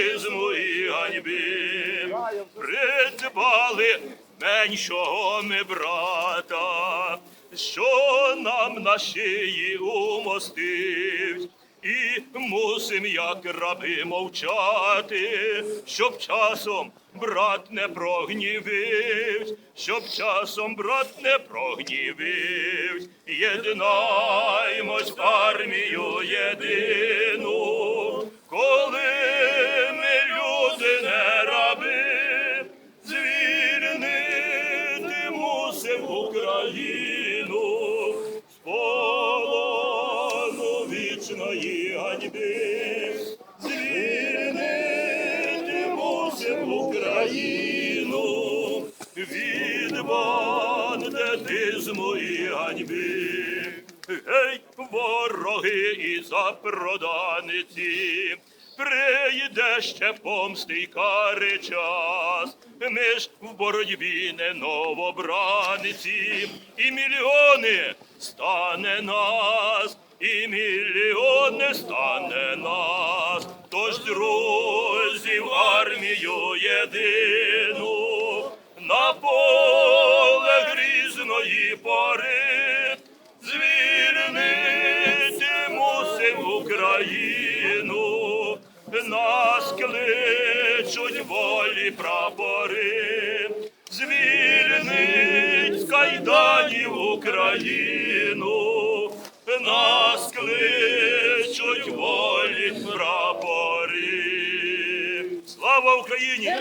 бандитизму і ганьби. Придбали меншого ми брата, що нам на шиї умостив. І мусим, як раби, мовчати, щоб часом брат не прогнівив, щоб часом брат не прогнівив. Єднаймось в армію єдину, Україну з полону вічної ганьби, звільнити мусим Україну від бандитизму і ганьби. Гей, вороги і запроданиці, прийде ще помсти й час. Ми ж в боротьбі не новобраниці, і мільйони стане нас, і мільйони стане нас. Тож, друзі, в армію єдину, на поле грізної пори, звільнити мусим Україну, нас кличуть волі прапори, звільнить з кайданів Україну, нас кличуть волі прапори. Слава Україні!